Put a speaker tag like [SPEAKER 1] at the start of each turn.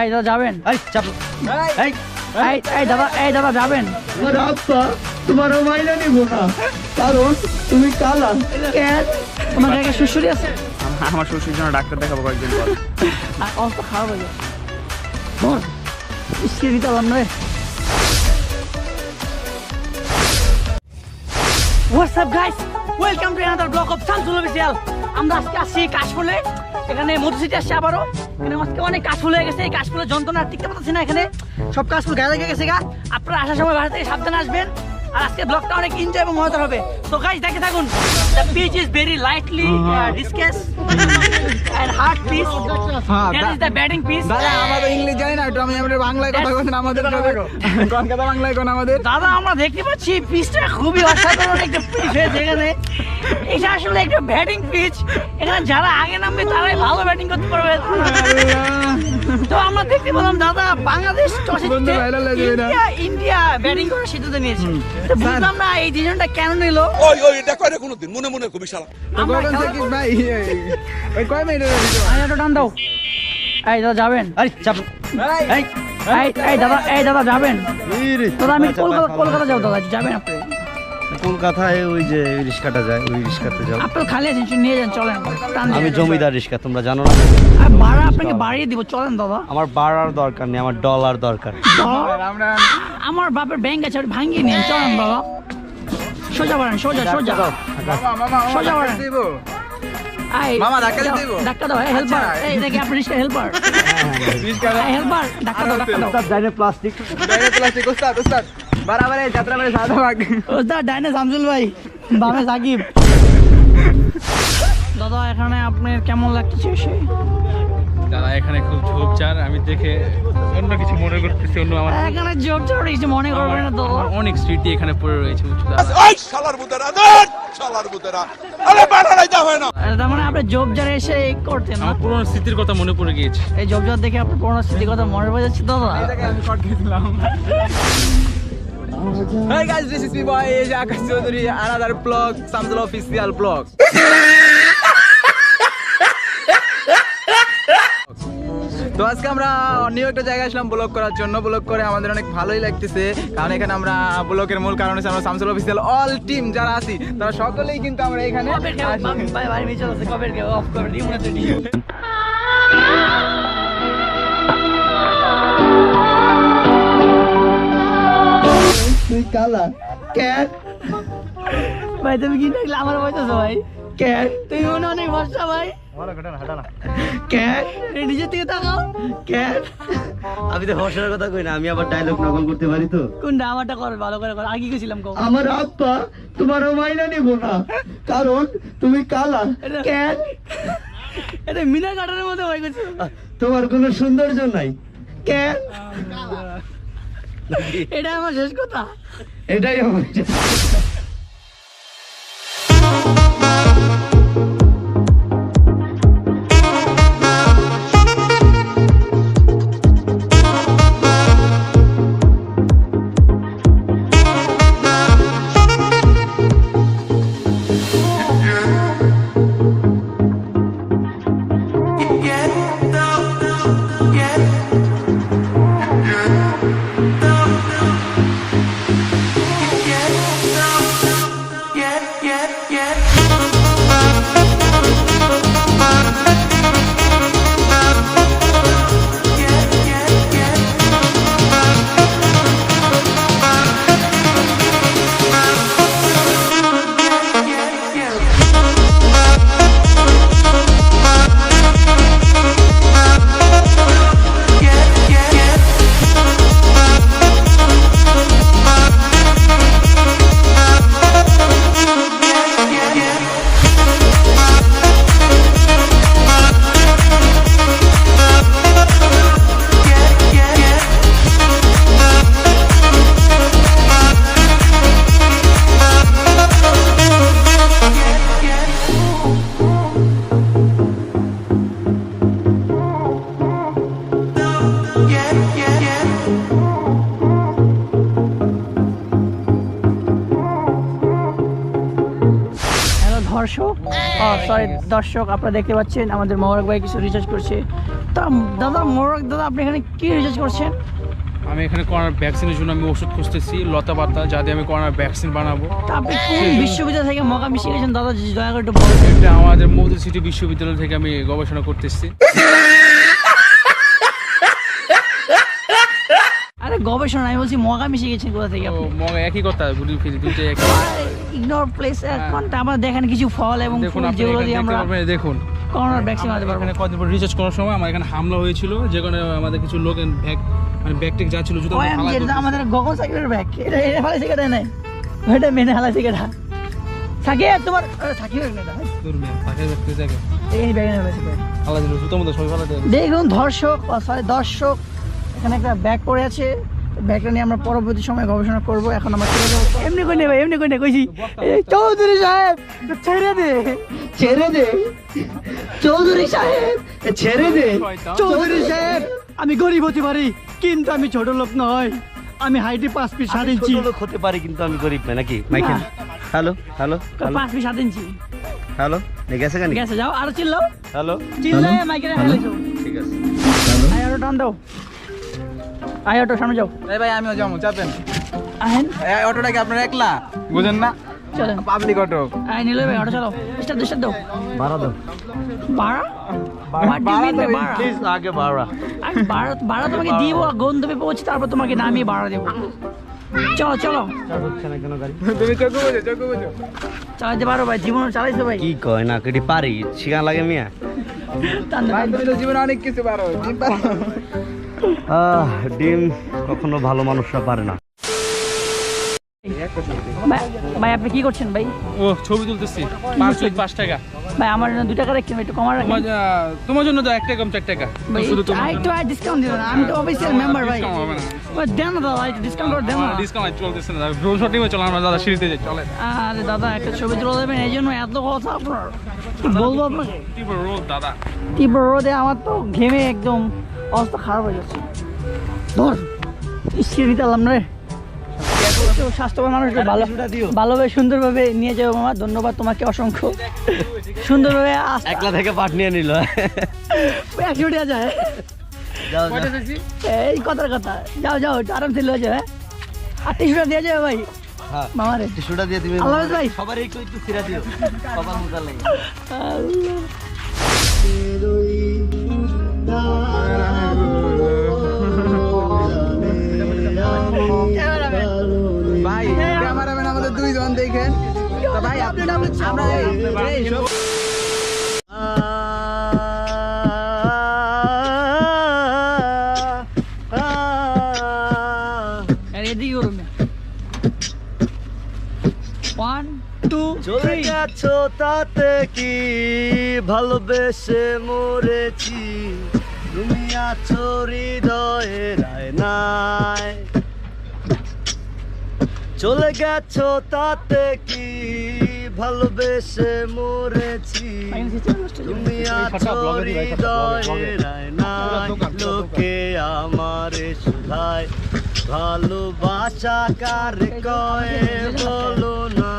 [SPEAKER 1] এই দাদা যাবেন?
[SPEAKER 2] এই চাপ। এই
[SPEAKER 1] এই এই দাদা এই দাদা যাবেন?
[SPEAKER 3] আমার আব্বা তোমার মাইনা নিব না। কারণ তুমি কালা।
[SPEAKER 1] কেন? জায়গায় সুশুরি আছে।
[SPEAKER 2] আমার শ্বশুর জন্য ডাক্তার দেখাবো কয়েকদিন পর।
[SPEAKER 1] আর অবস্থা খারাপ হয়ে যাবে। বল ইসকে দিতে পারলাম না what's up guys welcome to another block of Samsul official আমরা আজকে আসছি কাশফুলে। এখানে মধু সিটি আসছে আবারও। এখানে আজকে অনেক কাশফুল হয়ে গেছে এই কাশফুলের যন্ত্রণা টিকতে পারতেছি না এখানে। সব কাশফুল গায়ে লেগে গেছে গা। আপনারা আসার সময় বাসা থেকে সাবধানে আসবেন। আর আজকে ব্লগটা অনেক এনজয় এবং মজাদার হবে। তো গাইস দেখে থাকুন the pitch is very lightly discuss and hard pitch that is the batting pitch
[SPEAKER 2] দাদা আমাদের ইংলিশ জানি না একটু আমি আমাদের বাংলায় কথা বলছেন আমাদের কলকাতা বাংলায় কোন আমাদের?
[SPEAKER 1] দাদা আমরা দেখতে পাচ্ছি পিচটা খুবই অসাধারণ একটা পিচ হয়েছে এখানে। এটা আসলে একটা ব্যাটিং পিচ এখানে যারা আগে নামবে তারাই ভালো ব্যাটিং করতে পারবে। তো আমরা দেখতে পেলাম দাদা বাংলাদেশ টসে। ইন্ডিয়া ইন্ডিয়া ব্যাটিং করার সিদ্ধান্ত নিয়েছে। বুঝলাম না এই ডিসিশনটা কেন নিল?
[SPEAKER 4] ওই ওই এটা করে কোনোদিন মনে মনে খুবই শালা।
[SPEAKER 2] ভাই ওই কয় মিনিট
[SPEAKER 1] আরে একটু টান দাও। এই দাদা যাবেন?
[SPEAKER 2] এই চাপ এই
[SPEAKER 1] এই এই দাদা এই দাদা যাবেন? দাদা আমি কলকাতা কলকাতা যাব দাদা যাবেন আপনি?
[SPEAKER 5] কলকাতায় ওই যে রিক্সাটা যায় ওই রিক্সাতে যাও।
[SPEAKER 1] আপনি খালি আছেন নিয়ে যান চলেন।
[SPEAKER 5] আমি জমিদার রিক্সা তোমরা জানো না।
[SPEAKER 1] আর ভাড়া আপনাকে বাড়িয়ে দিব চলেন দাদা।
[SPEAKER 5] আমার বাড়ার দরকার নেই আমার ডলার দরকার।
[SPEAKER 2] আমার
[SPEAKER 1] বাপের ব্যাংক আছে ওটা ভাঙিয়ে নিন চলেন বাবা সোজা বাড়ান সোজা সোজা।
[SPEAKER 2] মামা মামা
[SPEAKER 1] সোজা বাড়ান।
[SPEAKER 2] দিব। মামা, ধাক্কা দিতে দিব?
[SPEAKER 1] ধাক্কা দাও হেল্পার এই দেখি আপনি রিস্কা হেল্পার হেল্পার ধাক্কা দাও ধাক্কা দাও।
[SPEAKER 5] প্লাস্টিক
[SPEAKER 2] প্লাস্টিক ওস্তাদ ওস্তাদ। বরাবর এই যাত্রা মানে সাদা ভাগ
[SPEAKER 1] ওস্তাদ ডাইনে শামসুল ভাই বামে সাকিব দাদা এখানে আপনার কেমন লাগছে এসে?
[SPEAKER 6] দাদা এখানে খুব ঝোপঝাড় আমি দেখে অন্য কিছু মনে করতেছি অন্য আমার
[SPEAKER 1] এখানে জোর জোর কিছু মনে করবেন না দাদা
[SPEAKER 6] আমার অনেক স্মৃতি এখানে পড়ে রয়েছে উঁচু দাদা
[SPEAKER 4] ওই শালার বুতেরা দেন শালার বুতেরা আরে বাড়াই যা হয় না।
[SPEAKER 1] তার মানে আপনি যারা এসে এই করতেন না?
[SPEAKER 6] আমার পুরোনো স্মৃতির কথা মনে পড়ে গিয়েছে।
[SPEAKER 1] এই যার দেখে আপনার পুরোনো স্মৃতির কথা মনে পড়ে যাচ্ছে দাদা।
[SPEAKER 2] আমি শর্ট খেয়েছিলাম। Hey guys, this is me boy Akash Chaudhary, another vlog, Samsung official vlog. তো আজকে আমরা অন্য একটা জায়গায় আসলাম ব্লগ করার জন্য ব্লগ করে আমাদের অনেক ভালোই লাগতেছে কারণ এখানে আমরা ব্লগের মূল কারণ হচ্ছে আমরা সামসুল অফিসিয়াল অল টিম যারা আছি তারা সকলেই কিন্তু আমরা এখানে
[SPEAKER 3] তুই কালা। কেন?
[SPEAKER 1] ভাই তুমি কি দেখলে? আমার বলতেছো ভাই।
[SPEAKER 3] কেন?
[SPEAKER 1] তুমি মনে অনেক ভরসা ভাই।
[SPEAKER 5] আমি তো কথা কই না আমি আবার ডায়লগ নকল করতে পারি তো।
[SPEAKER 1] কোনটা? আমারটা করো ভালো করে করো। আগে গেছিলাম কো
[SPEAKER 3] আমার আব্বা তোমার মাইনা নিব না। কারণ তুমি কালা। কেন?
[SPEAKER 1] এটা মিনা কাটানোর মতো হয়ে গেছে।
[SPEAKER 3] তোমার কোনো সৌন্দর্য নাই। কেন?
[SPEAKER 1] এটা আমার শেষ কথা।
[SPEAKER 3] এটাই আমার
[SPEAKER 1] সরি দর্শক আপনারা দেখতে পাচ্ছেন আমাদের মোবারক ভাই কিছু রিচার্জ করছে। তা দাদা মোরক দাদা আপনি এখানে কি রিসার্চ করছেন?
[SPEAKER 6] আমি এখানে করোনার ভ্যাকসিনের জন্য আমি ওষুধ খুঁজতেছি লতা পাতা যা দিয়ে আমি করোনার ভ্যাকসিন বানাবো।
[SPEAKER 1] আপনি কোন বিশ্ববিদ্যালয় থেকে মগা মিশে গেছেন দাদা দয়া করে একটু
[SPEAKER 6] এটা আমাদের মধু সিটি বিশ্ববিদ্যালয় থেকে আমি গবেষণা করতেছি।
[SPEAKER 1] আরে গবেষণা আমি বলছি মগা মিশে গেছেন কোথা থেকে আপনি?
[SPEAKER 6] মগা একই কথা ঘুরি ফিরি দুইটা একই।
[SPEAKER 1] ইগনোর প্লেস এখন আমরা দেখেন কিছু ফল এবং ফুল যেগুলো দিয়ে আমরা
[SPEAKER 6] দেখুন।
[SPEAKER 1] করোনার ভ্যাকসিন বানাতে পারব।
[SPEAKER 6] এখানে কদিন পর রিসার্চ করার সময় আমার এখানে হামলা হয়েছিল যেখানে আমাদের কিছু লোক ব্যাগ মানে ব্যাগ টেক যা ছিল জুতো
[SPEAKER 1] আমাদের গগন সাইকেলের ব্যাগ এটা এটা ফালাই সিগারেট নাই। ওইটা মেনে হালাই সিগারেট সাকিব তোমার আরে সাকিব না? এটা। এই ব্যাগে নেবে সিগারেট
[SPEAKER 6] জুতো মধ্যে সবাই ফেলা
[SPEAKER 1] দেখুন দর্শক সরি দর্শক এখানে একটা ব্যাগ পড়ে আছে। ব্যাগটা নিয়ে আমরা পরবর্তী সময় গবেষণা করব এখন আমরা চলে যাব এমনি কই নেবে এমনি কই নে কইছি চৌধুরী সাহেব ছেড়ে দে
[SPEAKER 3] ছেড়ে দে। চৌধুরী সাহেব ছেড়ে দে।
[SPEAKER 1] চৌধুরী সাহেব আমি গরিব হতে পারি কিন্তু আমি ছোট লোক নয়। আমি হাইটে পাঁচ ফিট সাত ইঞ্চি।
[SPEAKER 5] লোক হতে পারি কিন্তু আমি গরিব না নাকি? মাইকেল? Hello hello hello.
[SPEAKER 1] পাঁচ ফিট সাত ইঞ্চি।
[SPEAKER 5] হ্যালো গেছে কেন
[SPEAKER 1] গেছে যাও আরও চিল্লাও।
[SPEAKER 5] হ্যালো।
[SPEAKER 1] চিল্লে মাইকে হেলেছো
[SPEAKER 5] ঠিক আছে।
[SPEAKER 1] অটো টান দাও। আই অটো সামনে যাও।
[SPEAKER 2] এই ভাই আমিও যাব চাপেন।
[SPEAKER 1] আহেন।
[SPEAKER 2] এই অটোটা কি আপনার একলা? বুঝেন না?
[SPEAKER 1] চলেন।
[SPEAKER 2] পাবলিক অটো
[SPEAKER 1] আই নিলে ভাই অটো চালাও। স্টার্ট স্টার্ট দাও।
[SPEAKER 5] ভাড়া দাও।
[SPEAKER 1] ভাড়া?
[SPEAKER 5] আগে ভাড়া।
[SPEAKER 1] ভাড়া ভাড়া তোমাকে দিব গন্তব্যে পৌঁছে তারপর তোমাকে নামিয়ে ভাড়া দেবো। চলো চলো।
[SPEAKER 5] হচ্ছে না কেন গাড়ি?
[SPEAKER 2] তুমি চোখে বুঝো চোখে বুঝো
[SPEAKER 1] চালাইতে পারো ভাই জীবন চালাইছো ভাই।
[SPEAKER 5] কি কয় না কেটি পারি? শিখান লাগে মিয়া।
[SPEAKER 2] ভাই জীবনে অনেক কিছু পারো। ডিম
[SPEAKER 5] আহ, কখনো ভালো মানুষরা পারে না।
[SPEAKER 1] ভাই আপনি কি করছেন ভাই?
[SPEAKER 6] ও ছবি তুলতেছি। পাঁচ পাঁচ টাকা।
[SPEAKER 1] ভাই আমার জন্য দুই টাকা রাখছেন একটু কমা রাখেন।
[SPEAKER 6] তোমার জন্য তো এক টাকা কম চার টাকা। শুধু তোমার
[SPEAKER 1] আই একটু ডিসকাউন্ট দিবেন আমি তো অফিসিয়াল মেম্বার ভাই। দেন না দাদা একটু ডিসকাউন্ট করে দেন না
[SPEAKER 6] ডিসকাউন্ট চলতেছে না। ড্রোন শটিং চলো আমরা দাদা সিঁড়িতে যাই চলে
[SPEAKER 1] আরে দাদা একটা ছবি তুলে দেবেন এই জন্য এত কথা আপনার। বলব আপনাকে?
[SPEAKER 6] তীব্র রোদ দাদা।
[SPEAKER 1] তীব্র রোদে আমার তো ঘেমে একদম। অবস্থা খারাপ হয়ে যাচ্ছে। ধর ইস্কিয়ে দিতে পারলাম না রে। স্বাস্থ্যবান মানুষকে ভালো ভালোভাবে সুন্দরভাবে নিয়ে যাব মামা ধন্যবাদ তোমাকে অসংখ্য। সুন্দরভাবে
[SPEAKER 5] একলা থেকে পাট নিয়ে নিল।
[SPEAKER 1] একশো টাকা যায় এই কথার কথা। যাও যাও আরামসে লয়ে যাবে আর তিনশো দিয়ে যাবে ভাই।
[SPEAKER 5] হ্যাঁ
[SPEAKER 1] মামা
[SPEAKER 5] টিস্যুটা দিয়ে
[SPEAKER 1] আল্লাহ ভাই।
[SPEAKER 5] সবার একটু একটু ফিরা দিও। সবার লাগে গেছো তাতে কি? ভালোবেসে মরেছি। তুমি আছো হৃদয়ের নাই। চলে গেছো তাতে কি? ভালোবেসে মরেছি। তুমি আছো হৃদয়ের নাই লোকে আমারে শুধায়। ভালোবাসা কার কয়ে বলো না।